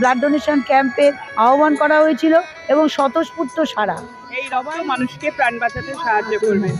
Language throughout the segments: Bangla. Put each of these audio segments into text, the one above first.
ব্লাড ডোনেশন ক্যাম্পের আহ্বান করা হয়েছিল এবং স্বতঃস্ফূর্ত সারা এই রবায় মানুষকে প্রাণ বাঁচাতে সাহায্য করবে।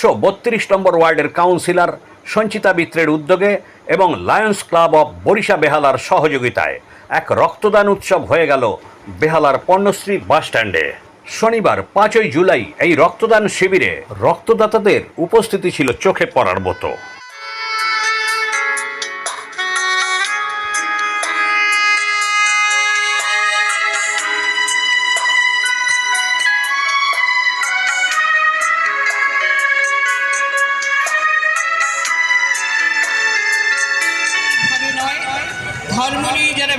একশো বত্রিশ নম্বর ওয়ার্ডের কাউন্সিলর সঞ্চিতা মিত্রের উদ্যোগে এবং লায়ন্স ক্লাব অব বরিশা বেহালার সহযোগিতায় এক রক্তদান উৎসব হয়ে গেল বেহালার পণ্যশ্রী বাসস্ট্যান্ডে শনিবার পাঁচই জুলাই এই রক্তদান শিবিরে রক্তদাতাদের উপস্থিতি ছিল চোখে পড়ার মতো।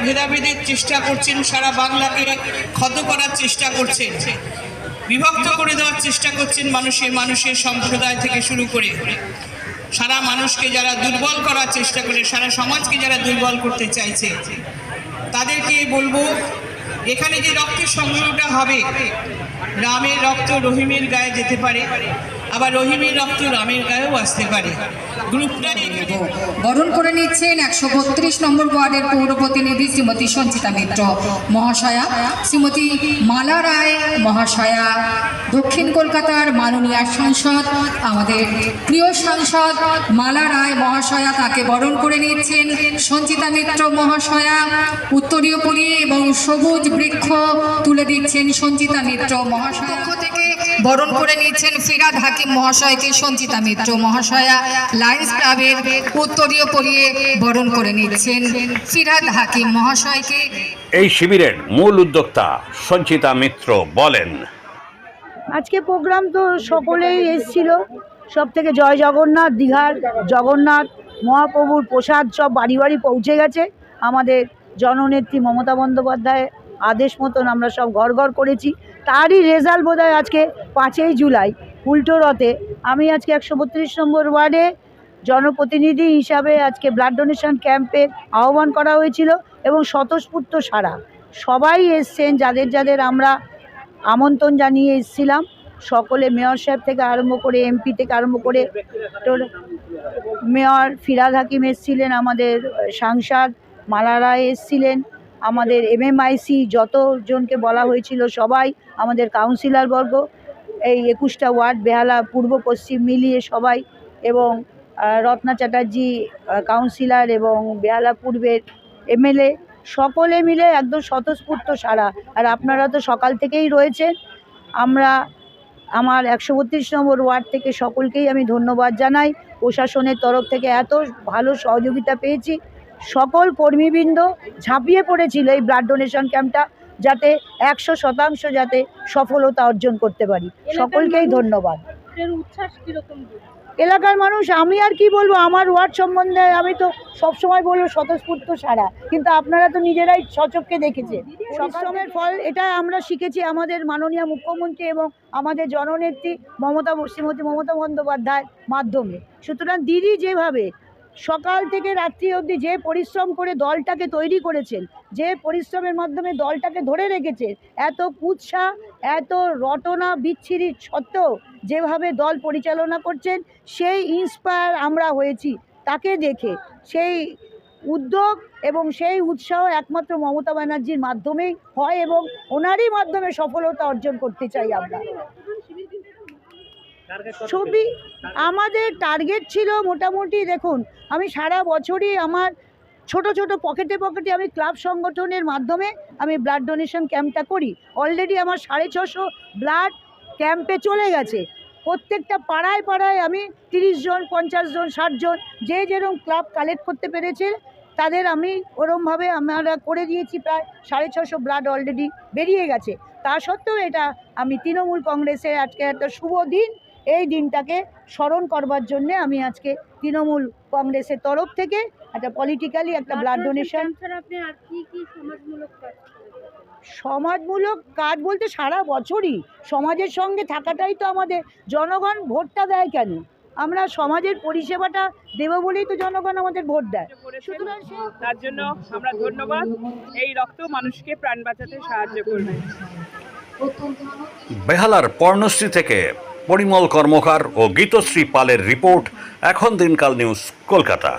ভেদাভেদের চেষ্টা করছেন, সারা বাংলাকে ক্ষত করার চেষ্টা করছেন। বিভক্ত করে দেওয়ার চেষ্টা করছেন মানুষের মানুষের সম্প্রদায় থেকে শুরু করে। সারা মানুষকে যারা দুর্বল করার চেষ্টা করে, সারা সমাজকে যারা দুর্বল করতে চাইছে, তাদেরকে বলব, এখানে যে রক্তের সংগ্রহটা হবে রামের রক্ত রহিমের গায়ে যেতে পারে। আবার রহিমের রক্ত রামের গায়েও আসতে পারে। গ্রুপটা বরণ করে নিচ্ছেন একশো বত্রিশ নম্বর ওয়ার্ডের পৌর প্রতিনিধি শ্রীমতী সঞ্চিতা মিত্র। মহাশয়া শ্রীমতী মালা রায় মহাশয়া দক্ষিণ কলকাতার মাননীয় সাংসদ আমাদের প্রিয় সাংসদ মালা রায় মহাশয়া তাকে বরণ করে নিচ্ছেন সঞ্চিতা মিত্র মহাশয়া। উত্তরীয় পরিয়ে এবং সবুজ বৃক্ষ তুলে দিচ্ছেন সঞ্চিতা মিত্র মহাশয়া। থেকে বরণ করে নিচ্ছেন ফিরাদ হাকিম। মহাশয়কে সঞ্চিতা মিত্র মহাশয়া লায়ন্স ক্লাবের উত্তরীয় পরিয়ে বরণ করে নিচ্ছেন ফিরাদ হাকিম মহাশয়কে। এই শিবিরের মূল উদ্যোক্তা সঞ্চিতা মিত্র বলেন আজকে প্রোগ্রাম তো সকলেই এসেছিল। সব থেকে জয় জগন্নাথ দীঘার জগন্নাথ মহাপ্রভুর প্রসাদ সব বাড়ি বাড়ি পৌঁছে গেছে। আমাদের জননেত্রী মমতা বন্দ্যোপাধ্যায় আদেশ মতন আমরা সব ঘর ঘর করেছি। তারই রেজাল্ট বোধ আজকে পাঁচই জুলাই, উল্টো রথে। আমি আজকে একশো বত্রিশ নম্বর ওয়ার্ডে জনপ্রতিনিধি হিসাবে আজকে ব্লাড ডোনেশন ক্যাম্পের আহ্বান করা হয়েছিল এবং স্বতঃস্ফূর্ত সারা সবাই এসছেন, যাদের যাদের আমরা আমন্ত্রণ জানিয়ে এসছিলাম। সকলে মেয়র সাহেব থেকে আরম্ভ করে এমপি থেকে আরম্ভ করে তোর মেয়র ফিরাদ হাকিম এসছিলেন, আমাদের সাংসদ মালারা এসছিলেন। আমাদের এমএমআইসি যতজনকে বলা হয়েছিল সবাই আমাদের কাউন্সিলরবর্গ এই একুশটা ওয়ার্ড, বেহালা, পূর্ব, পশ্চিম মিলিয়ে সবাই এবং রত্না চ্যাটার্জি কাউন্সিলর এবং বেহালা পূর্বের এমএলএ সকলে মিলে একদম স্বতঃস্ফূর্ত সারা আর আপনারা তো সকাল থেকেই রয়েছেন। আমরা আমার একশো বত্রিশ নম্বর ওয়ার্ড থেকে সকলকেই আমি ধন্যবাদ জানাই। প্রশাসনের তরফ থেকে এত ভালো সহযোগিতা পেয়েছি। সকল কর্মীবৃন্দ ঝাঁপিয়ে পড়েছিল এই ব্লাড ডোনেশন ক্যাম্পটা যাতে একশো শতাংশ যাতে সফলতা অর্জন করতে পারি। সকলকেই ধন্যবাদ। এলাকার মানুষ আমি আর কি বলব আমার ওয়ার্ড সম্বন্ধে আমি তো সবসময় বলব স্বতঃস্ফূর্ত সারা কিন্তু আপনারা তো নিজেরাই সচক্ষে দেখেছেন সশ্রমের ফল এটা আমরা শিখেছি আমাদের মাননীয় মুখ্যমন্ত্রী এবং আমাদের জননেত্রী মমতা শ্রীমতী মমতা বন্দ্যোপাধ্যায়ের মাধ্যমে। সুতরাং দিদি যেভাবে সকাল থেকে রাত্রি অবধি যে পরিশ্রম করে দলটাকে তৈরি করেছেন, যে পরিশ্রমের মাধ্যমে দলটাকে ধরে রেখেছেন এত কুৎসা, এত রটনা বিচ্ছিরি সত্ত্বেও যেভাবে দল পরিচালনা করছেন, সেই ইন্সপায়ার আমরা হয়েছি। তাকে দেখে সেই উদ্যোগ এবং সেই উৎসাহ একমাত্র মমতা ব্যানার্জির মাধ্যমেই হয় এবং ওনারই মাধ্যমে সফলতা অর্জন করতে চাই আমরা। ছবি আমাদের টার্গেট ছিল মোটামুটি, দেখুন, আমি সারা বছরই আমার ছোট ছোট পকেটে পকেটে আমি ক্লাব সংগঠনের মাধ্যমে আমি ব্লাড ডোনেশন ক্যাম্পটা করি। অলরেডি আমার সাড়ে ছশো ব্লাড ক্যাম্পে চলে গেছে। প্রত্যেকটা পাড়ায় পাড়ায় আমি তিরিশ জন, পঞ্চাশ জন, ষাট জন যে যেরকম ক্লাব কালেক্ট করতে পেরেছে, তাদের আমি ওরমভাবে আমরা করে দিয়েছি প্রায় সাড়ে ছশো ব্লাড অলরেডি বেরিয়ে গেছে। তা সত্ত্বেও এটা আমি তৃণমূল কংগ্রেসের আজকে একটা শুভ দিন। এই দিনটাকে স্মরণ করবার জন্যে আমি আজকে তৃণমূল কংগ্রেসের তরফ থেকে একটা পলিটিক্যালি একটা ব্লাড ডোনেশন ছাড়া আপনি আর কি কি সমাজমূলক কাজ করেছেন? সমাজমূলক কাজ বলতে সারা বছরই সমাজের সঙ্গে থাকাটাই তো আমাদের জনগণ ভোটটা দেয় কেন? আমরা সমাজের পরিষেবাটা দেবো বলেই তো জনগণ আমাদের ভোট দেয়। সুতরাং তার জন্য আমরা ধন্যবাদ। এই রক্ত মানুষকে প্রাণ বাঁচাতে সাহায্য করবে বেহালার পর্ণশ্রী থেকে পরিমল কর্মকার ও গীতশ্রী পালের রিপোর্ট এখন দিনকাল নিউজ কলকাতা।